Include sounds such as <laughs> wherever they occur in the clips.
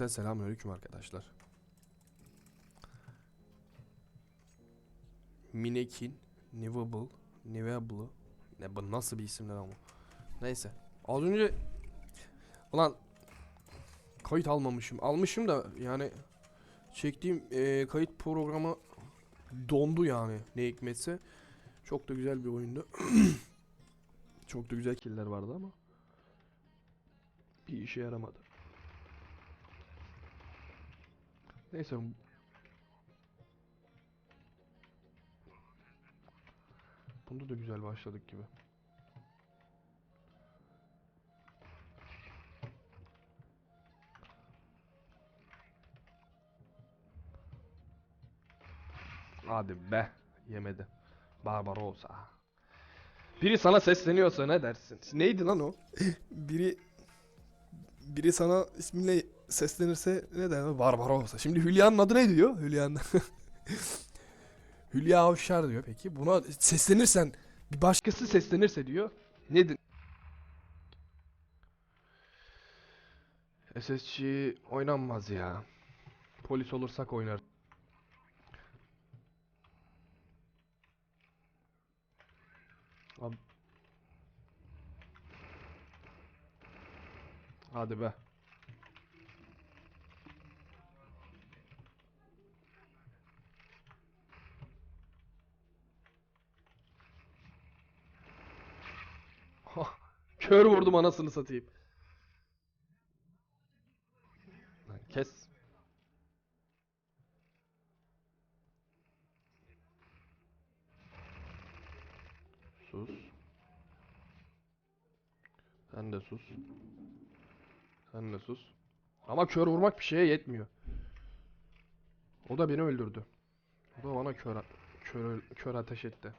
Cümleten selamünaleyküm arkadaşlar. Minekin, Nivable, Nivable. Ne bu nasıl bir isimler ama. Neyse. Az önce ulan kayıt almamışım. Almışım da yani çektiğim eee, kayıt programı dondu yani ne hikmetse. Çok da güzel bir oyundu. <clears throat> Çok da güzel killer vardı ama bir işe yaramadı. Neyse. Bunda da güzel başladık gibi. Hadi be. Yemedi. Barbarossa. Biri sana sesleniyorsa ne dersin? Neydi lan o? <laughs> biri biri sana isminle seslenirse ne der? Barbarossa. Şimdi Hülya'nın adı ne diyor? Hülya'nın. <laughs> Hülya Avşar diyor peki. Buna seslenirsen bir başkası seslenirse diyor. Nedir? SSG oynanmaz ya. Polis olursak oynar. Abi. Hadi be. Kör vurdum anasını satayım. Kes. Sus. Sen de sus. Sen de sus. Ama kör vurmak bir şeye yetmiyor. O da beni öldürdü. O da bana kör kör kör ateş etti.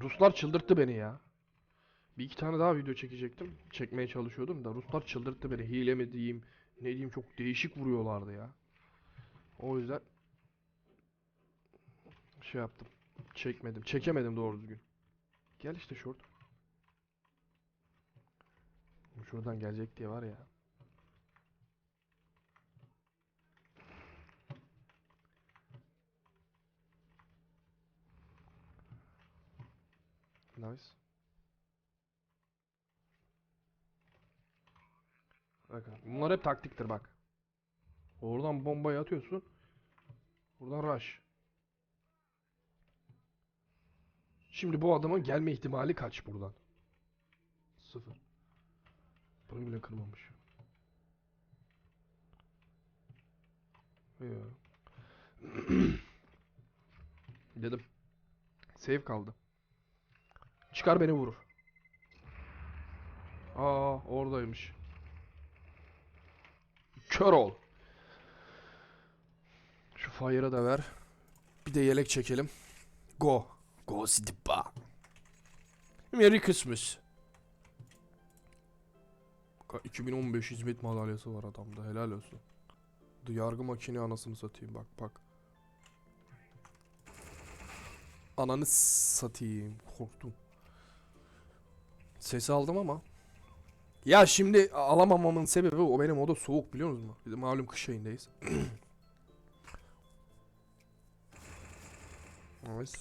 Ruslar çıldırttı beni ya. Bir iki tane daha video çekecektim. Çekmeye çalışıyordum da Ruslar çıldırttı beni. Hile mi diyeyim, ne diyeyim çok değişik vuruyorlardı ya. O yüzden şey yaptım. Çekmedim. Çekemedim doğru düzgün. Gel işte short. Şuradan gelecek diye var ya. Nice. Bunlar hep taktiktir bak. Oradan bombayı atıyorsun. Buradan rush. Şimdi bu adamın gelme ihtimali kaç buradan? Sıfır. Bunu bile kırmamış. <clears throat> Dedim. Save kaldı. Çıkar beni vurur. Aa oradaymış. Kör ol. Şu fire'ı da ver. Bir de yelek çekelim. Go. Go Sidiba. Merry Christmas. Ka- 2015 hizmet madalyası var adamda. Helal olsun. The yargı makine anasını satayım bak bak. Ananı satayım. Korktum. Sesi aldım ama. Ya şimdi alamamamın sebebi o benim oda soğuk biliyor musunuz? De malum kış ayındayız. <clears throat> nice.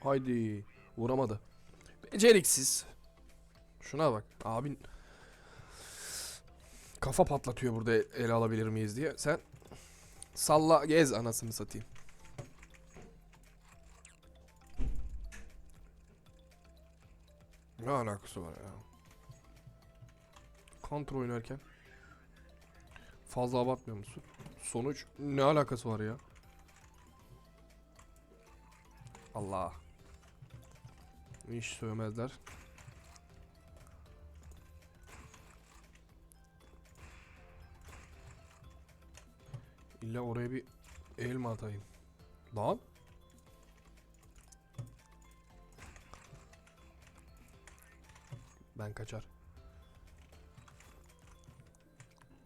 Haydi. Vuramadı. Beceriksiz. Şuna bak. Abin kafa patlatıyor burada ele alabilir miyiz diye. Sen salla gez anasını satayım. Ne alakası var ya? Counter oynarken fazla abartmıyor musun? Sonuç ne alakası var ya? Allah. Hiç sövmezler. İlla oraya bir el mi atayım? Lan? Ben kaçar.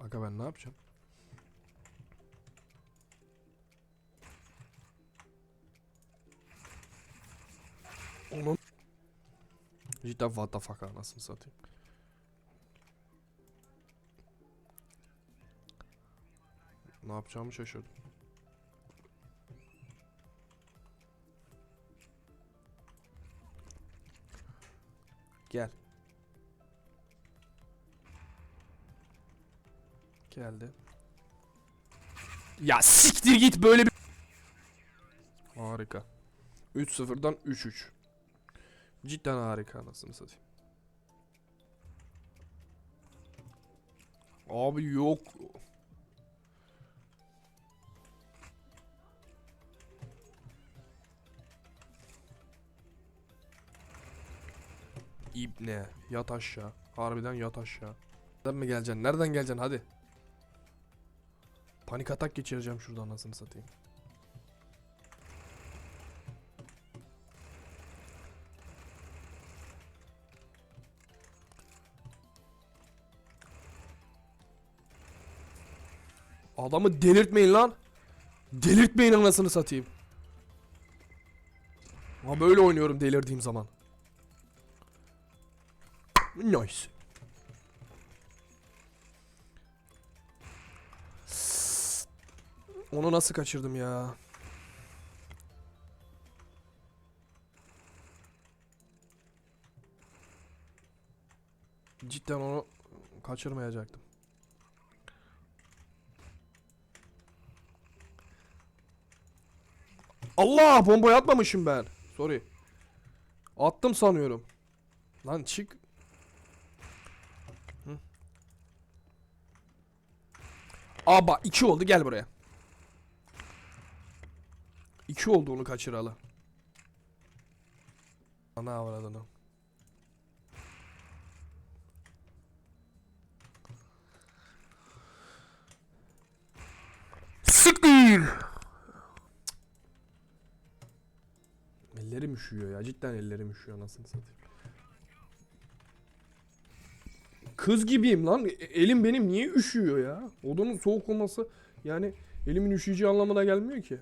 Aga ben ne yapacağım? Onun Cidden what the fuck anasını satayım. Ne yapacağımı şaşırdım. Gel. Geldi. Ya siktir git böyle bir... Harika. 3-0'dan 3-3. Cidden harika anasını satayım. Abi yok. İbne. Yat aşağı. Harbiden yat aşağı. Nereden mi geleceksin? Nereden geleceksin? Hadi. Panik atak geçireceğim şurada anasını satayım. Adamı delirtmeyin lan. Delirtmeyin anasını satayım. Ama böyle oynuyorum delirdiğim zaman. Nice. Onu nasıl kaçırdım ya? Cidden onu kaçırmayacaktım. Allah bombayı atmamışım ben. Sorry. Attım sanıyorum. Lan çık. Hı. Aba 2 oldu gel buraya. 2 oldu onu kaçıralı. Ana avradını. Siktir. Ellerim üşüyor ya. Cidden ellerim üşüyor anasını satayım. Kız gibiyim lan. E- Elim benim niye üşüyor ya? Odanın soğuk olması yani elimin üşüyeceği anlamına gelmiyor ki.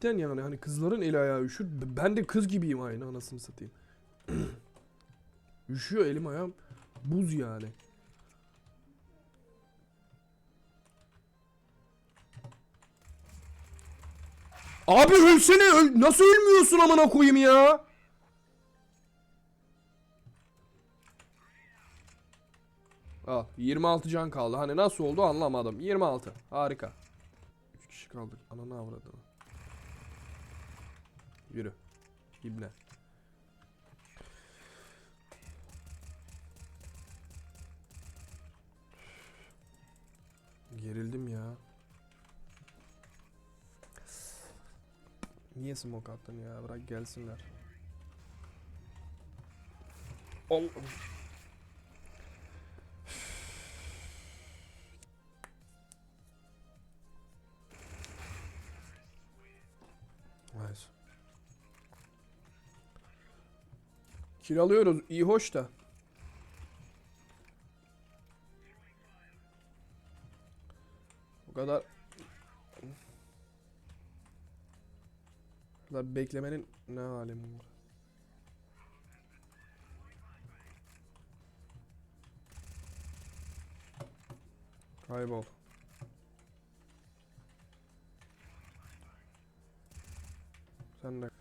Cidden yani hani kızların eli ayağı üşür. Ben de kız gibiyim aynı anasını satayım. <clears throat> Üşüyor elim ayağım. Buz yani. Abi ölsene öl nasıl ölmüyorsun amına koyayım ya? Al 26 can kaldı. Hani nasıl oldu anlamadım. 26. Harika. 3 kişi kaldık. Ananı avradı. Yürü. İbne. Gerildim ya. Niye smoke attın ya? Bırak gelsinler. Ol. Nice. Kiralıyoruz. iyi hoş da. Bu kadar bu kadar beklemenin ne alemi var? Kaybol. Sen de.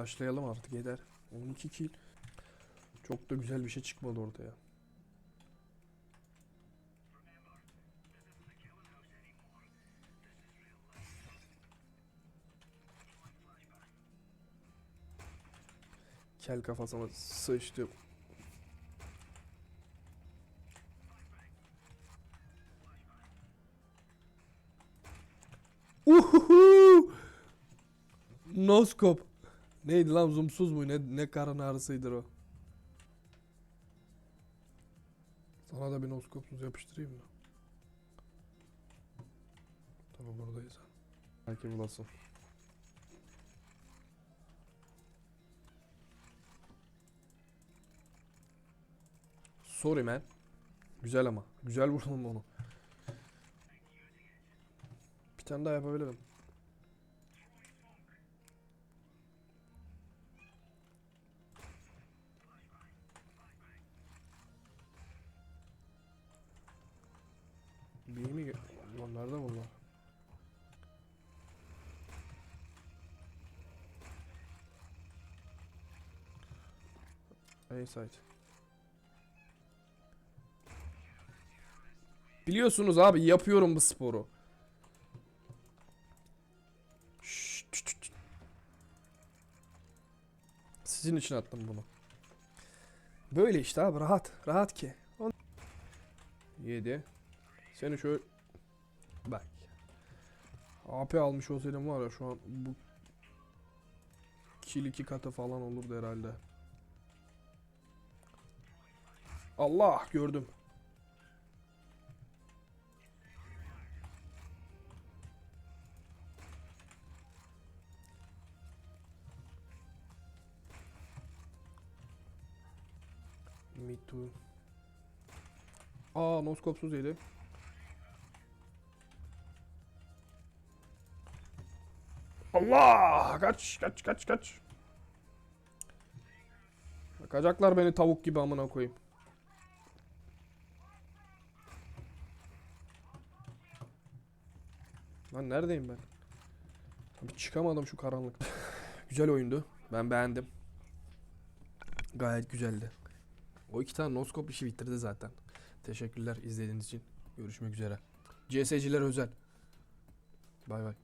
Başlayalım artık yeter. 12 kill. Çok da güzel bir şey çıkmadı ortaya. Kel kafasına sıçtı. Uhuhu! Noskop. Neydi lan zoomsuz mu? Ne, ne karın ağrısıydır o. Sana da bir noskopsuz yapıştırayım mı? Tamam buradayız. Belki bulasın. Sorry man. Güzel ama. Güzel vurdum onu. tane daha yapabilirim. A-side. Biliyorsunuz abi yapıyorum bu sporu. Sizin için attım bunu. Böyle işte abi rahat. Rahat ki. 7. Seni şöyle... Bak. AP almış olsaydım var ya şu an bu kill iki katı falan olurdu herhalde. Allah gördüm. Me too. Aa noskopsuz yedi. Allah! Kaç kaç kaç kaç. Bakacaklar beni tavuk gibi amına koyayım. Lan neredeyim ben? Abi çıkamadım şu karanlıkta. <laughs> Güzel oyundu. Ben beğendim. Gayet güzeldi. O iki tane noskop işi bitirdi zaten. Teşekkürler izlediğiniz için. Görüşmek üzere. CS'ciler özel. Bay bay.